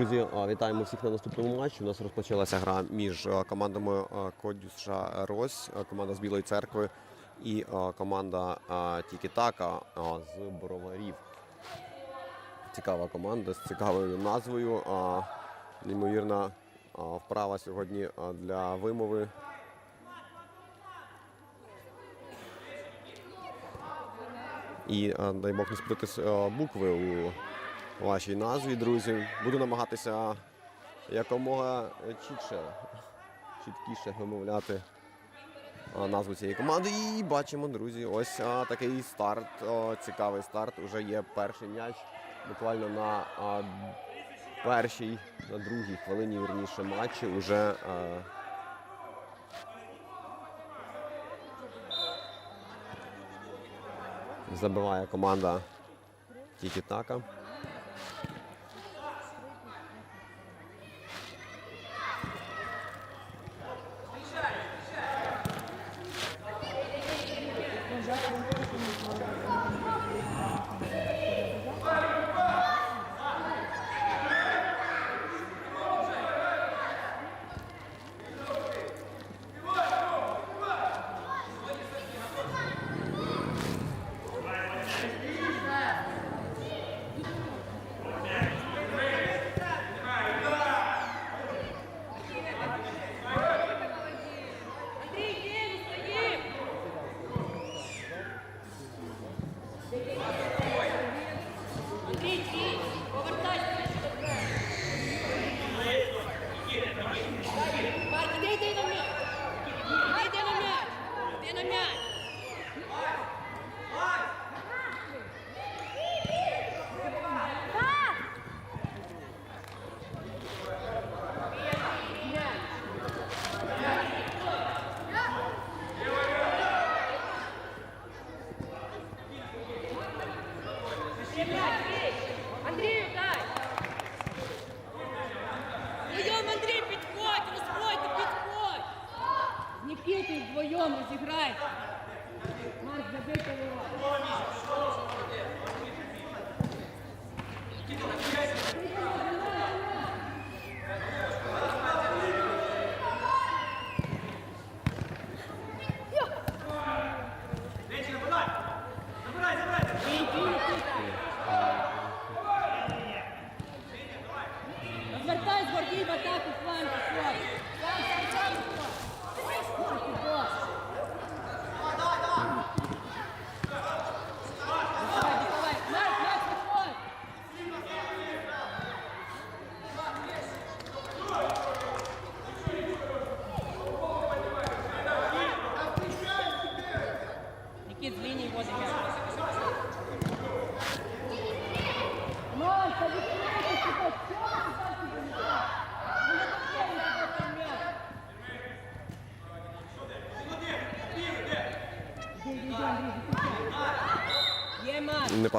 Друзі, вітаємо всіх на наступному матчі. У нас розпочалася гра між командами Кодюша Рось, команда з Білої церкви і команда Тікітака з Броварів. Цікава команда з цікавою назвою. Неймовірна вправа сьогодні для вимови. І дай Бог не спутати букви у вашій назві, друзі. Буду намагатися якомога чітше, чіткіше вимовляти назву цієї команди. І бачимо, друзі, ось такий старт, цікавий старт. Уже є перший м'яч. Буквально на першій, на другій хвилині вірніше матчі уже. А, Забиває команда Тікі-Така.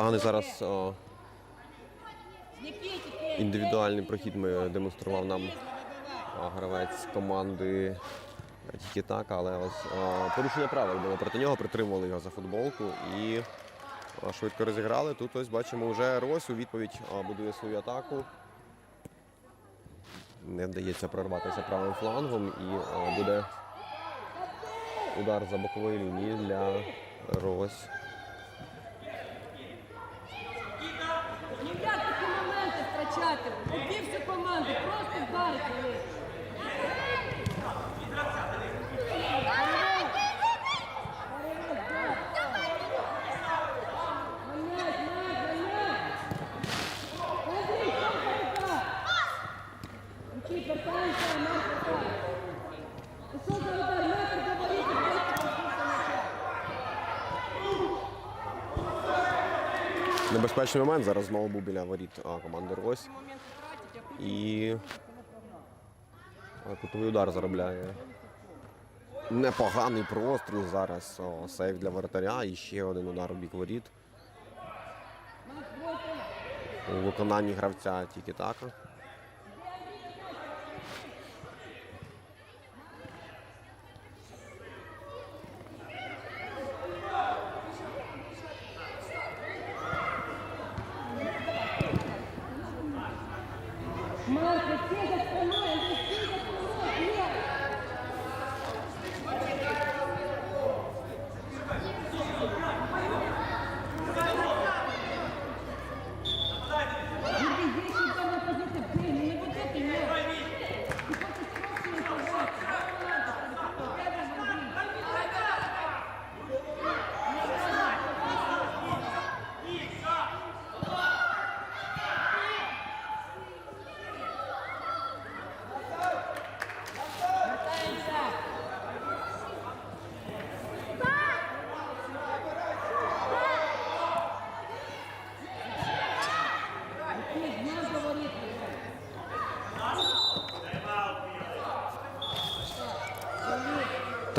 Непоганий зараз о, індивідуальний прохід ми демонстрував нам а, гравець команди Тікітака, але ось а, порушення правил було проти нього, притримували його за футболку і а, швидко розіграли. Тут ось бачимо вже Рось у відповідь а, будує свою атаку. Не вдається прорватися правим флангом і а, буде удар за бокової лінії для Рось. Небезпечний момент зараз знову був біля воріт команди Рось. І Кутовий удар заробляє. Непоганий простріл зараз. О, сейв для воротаря. І ще один удар у бік воріт. У виконанні гравця тільки така.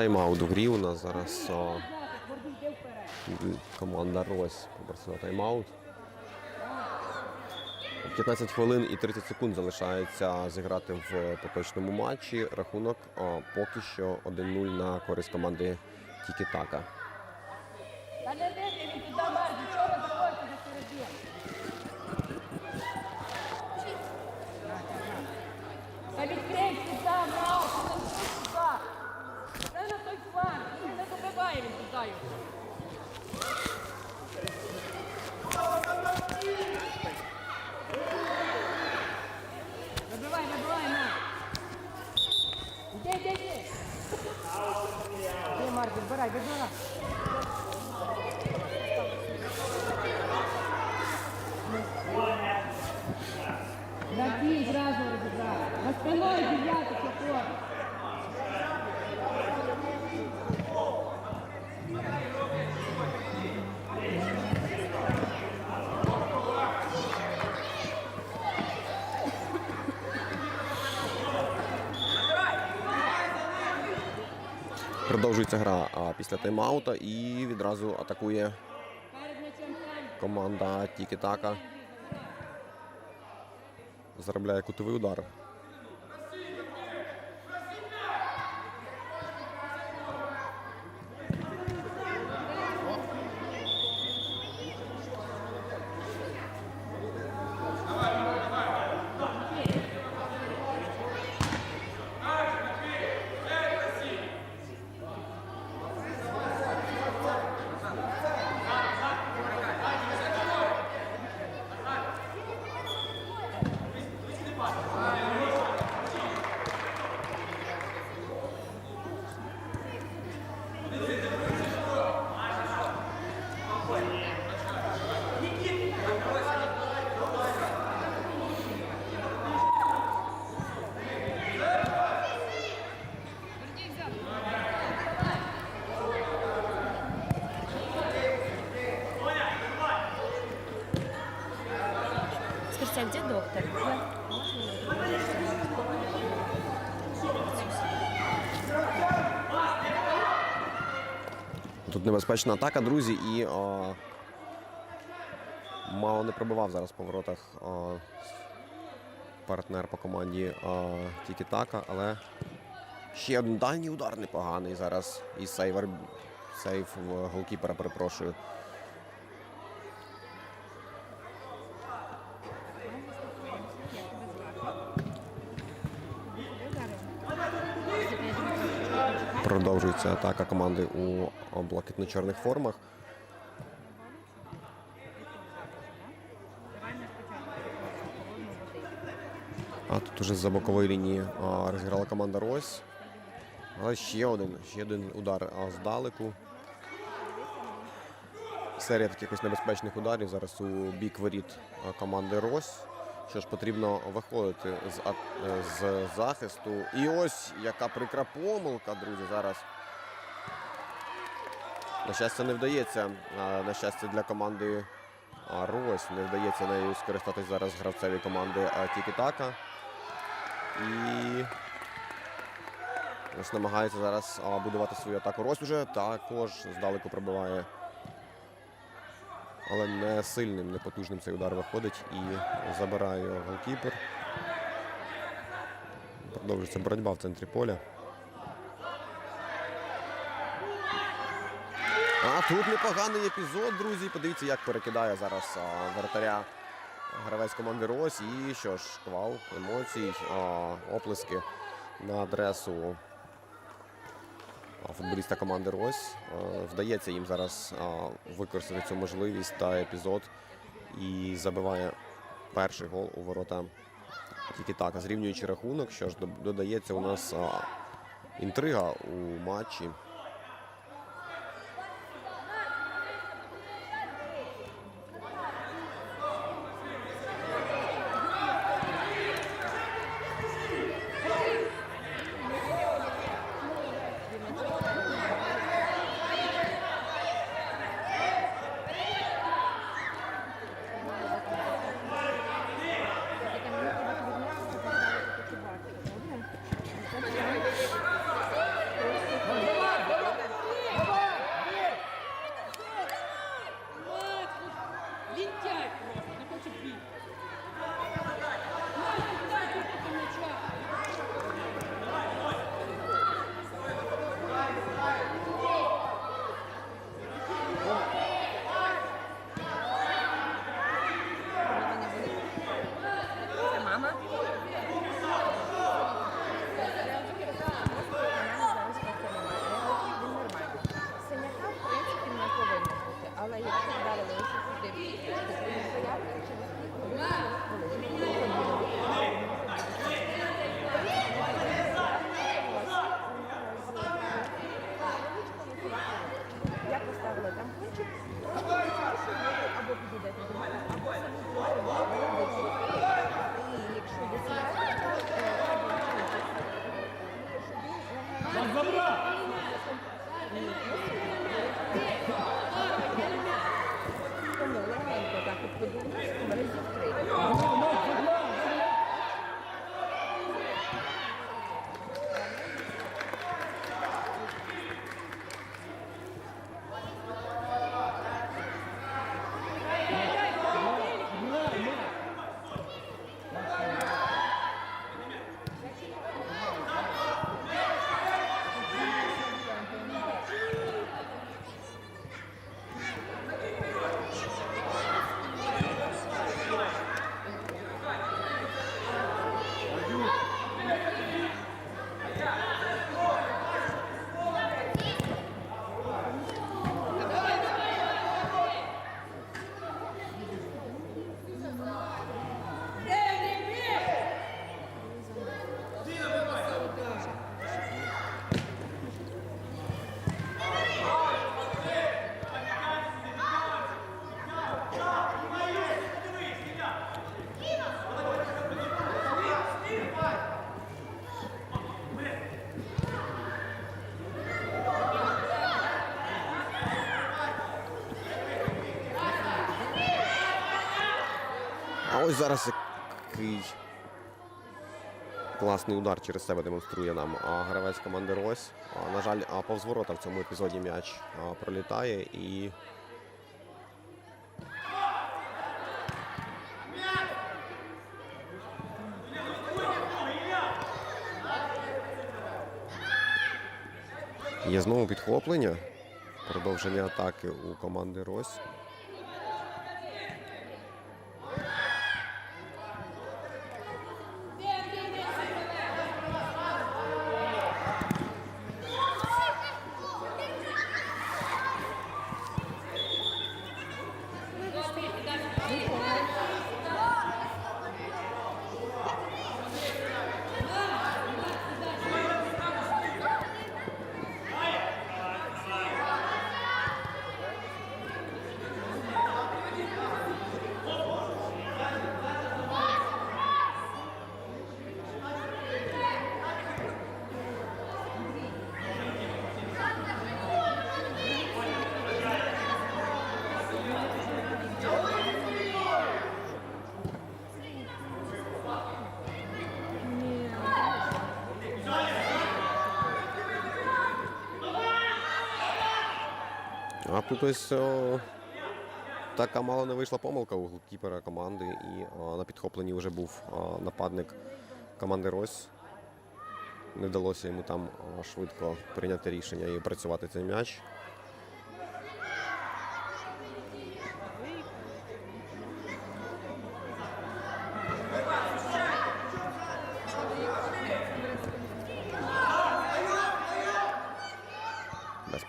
Тайм-аут у грі у нас зараз. О, команда Рось попросила тайм-аут. 15 хвилин і 30 секунд залишається зіграти в поточному матчі. Рахунок о, поки що 1-0 на користь команди Тікі-Така. Забій зразу розібрав. За спиною дев'яток. Продовжується гра а, після тайм-аута і відразу атакує команда Тікі-Така. Заробляє кутовий удар. А где доктор? Тут небезпечна атака, друзі, і о, мало не пробивав зараз по воротах о, партнер по команді о, Тікі-Така, але ще один дальній удар непоганий зараз. І сейвер, сейв голкіпера, перепрошую. Продовжується атака команди у блакитно-чорних формах. А тут уже з-за бокової лінії розіграла команда Рось. Але ще один, ще один удар здалеку. Серія таких небезпечних ударів зараз у бік воріт команди Рось. Що ж потрібно виходити з, з захисту. І ось яка прикра помилка, друзі, зараз. На щастя, не вдається. На щастя, для команди Рось не вдається нею скористатись зараз гравцеві команди Тікі-Така. І Ось намагається зараз будувати свою атаку. Рось уже також здалеку пробиває. Але не сильним, не потужним цей удар виходить і забирає його голкіпер. Продовжується боротьба в центрі поля. А тут непоганий епізод, друзі. Подивіться, як перекидає зараз вратаря гравець команди Рось. І що ж, шквал емоцій, оплески на адресу футболіста команди Рось. Вдається їм зараз використати цю можливість та епізод і забиває перший гол у ворота. Тільки так, зрівнюючи рахунок, що ж додається у нас інтрига у матчі. Легенько так от подумаєш, разів три. А ось зараз який класний удар через себе демонструє нам гравець команди Рось. На жаль, повз ворота в цьому епізоді м'яч пролітає і. Є знову підхоплення. Продовження атаки у команди Рось. А то есть, о, така мало не вийшла помилка у голкіпера команди, і о, на підхопленні вже був о, нападник команди Рось. Не вдалося йому там швидко прийняти рішення і працювати цей м'яч.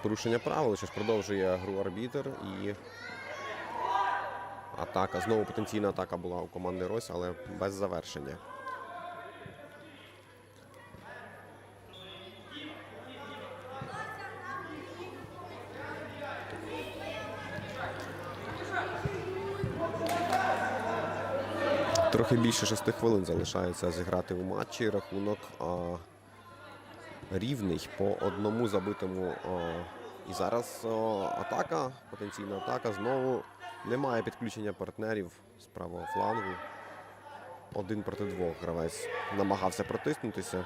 Порушення правил, що продовжує гру арбітер і атака. Знову потенційна атака була у команди Рось, але без завершення. Трохи більше шести хвилин залишається зіграти у матчі. Рахунок рівний по одному забитому. і зараз атака, потенційна атака. Знову немає підключення партнерів з правого флангу. Один проти двох гравець намагався протиснутися.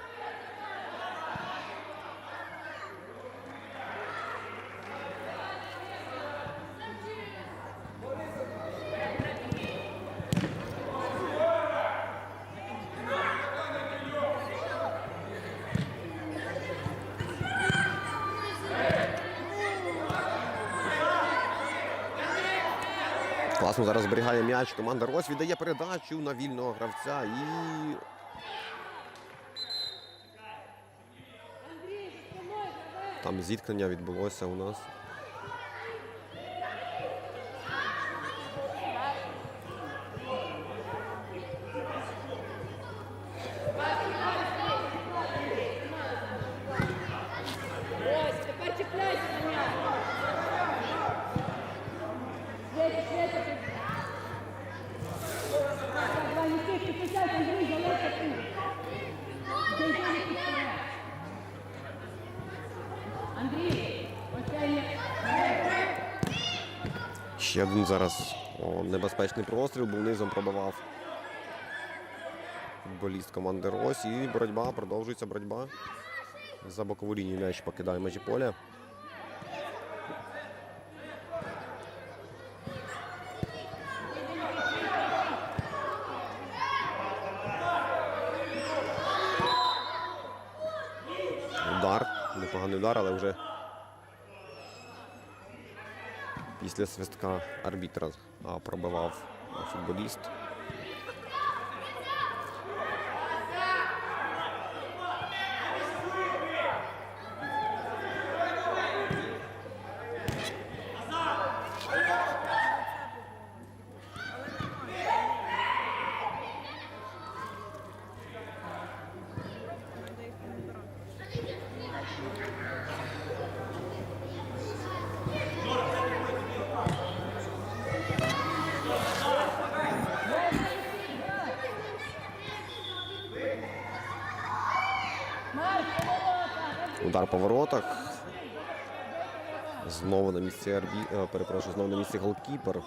М'яч. Команда Рось віддає передачу на вільного гравця і. Там зіткнення відбулося у нас. Зараз о, небезпечний простріл, був низом пробивав футболіст команди Рось. І боротьба, продовжується боротьба. За бокову лінію м'яч покидає межі поля. Удар, непоганий удар, але вже після свистка арбітра пробивав футболіст. Удар по воротах. Знову на місці арбі... е, перепрошую, знову на місці голкіпер.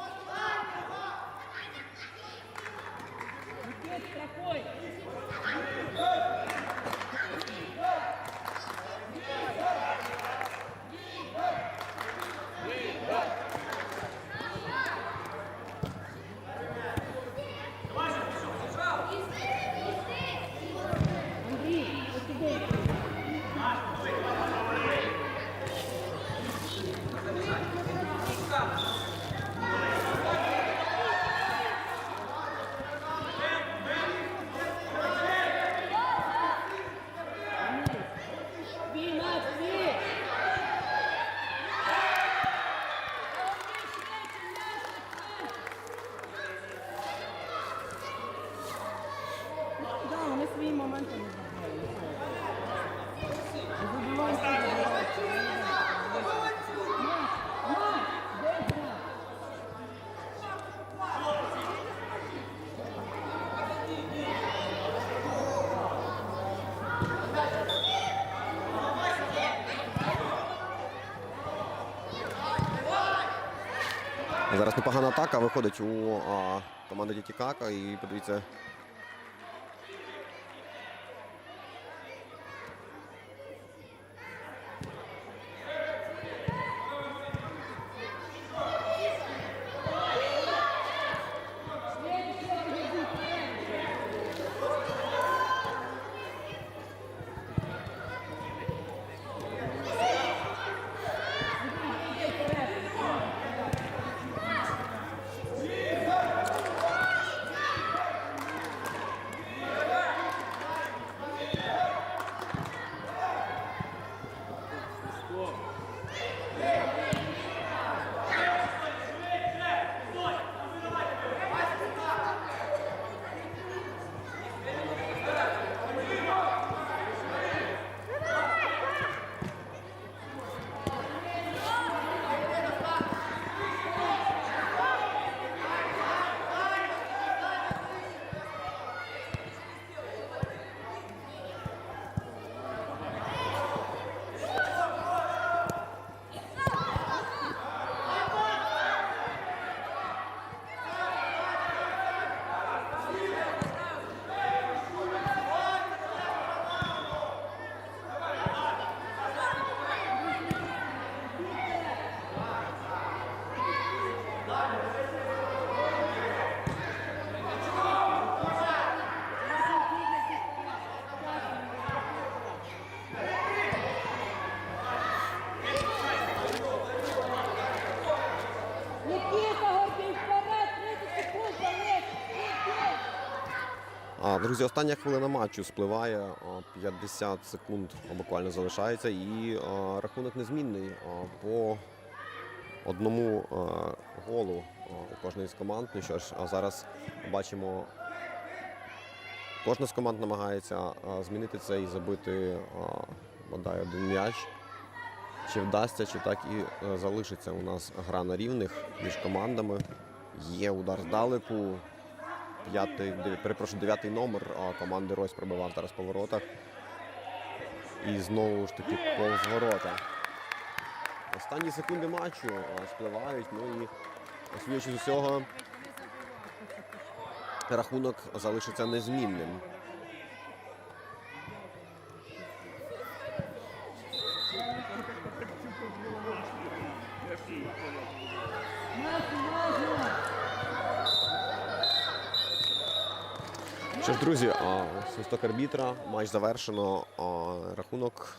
Непогана атака виходить у команди Тікака і подивіться. А, друзі, остання хвилина матчу спливає. 50 секунд буквально залишається, і рахунок незмінний по одному голу у кожної з команд. Ну що ж, зараз бачимо, кожна з команд намагається змінити це і забити бодай один м'яч. Чи вдасться, чи так і е, залишиться у нас гра на рівних між командами. Є удар здалеку. П'ятий, перепрошую, дев'ятий номер команди Рось пробивав зараз по воротах. І знову ж таки повз ворота. Останні секунди матчу спливають. Ну і освіючи з усього, рахунок залишиться незмінним. Що ж, друзі, свисток арбітра, матч завершено. Рахунок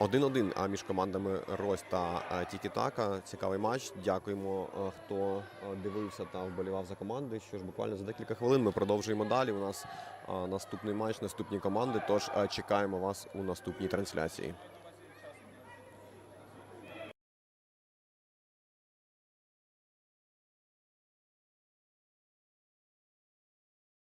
1-1 а між командами Рось та Тікі-Така. Цікавий матч. Дякуємо, хто дивився та вболівав за команди. Що ж, буквально за декілька хвилин ми продовжуємо далі. У нас наступний матч, наступні команди. Тож чекаємо вас у наступній трансляції.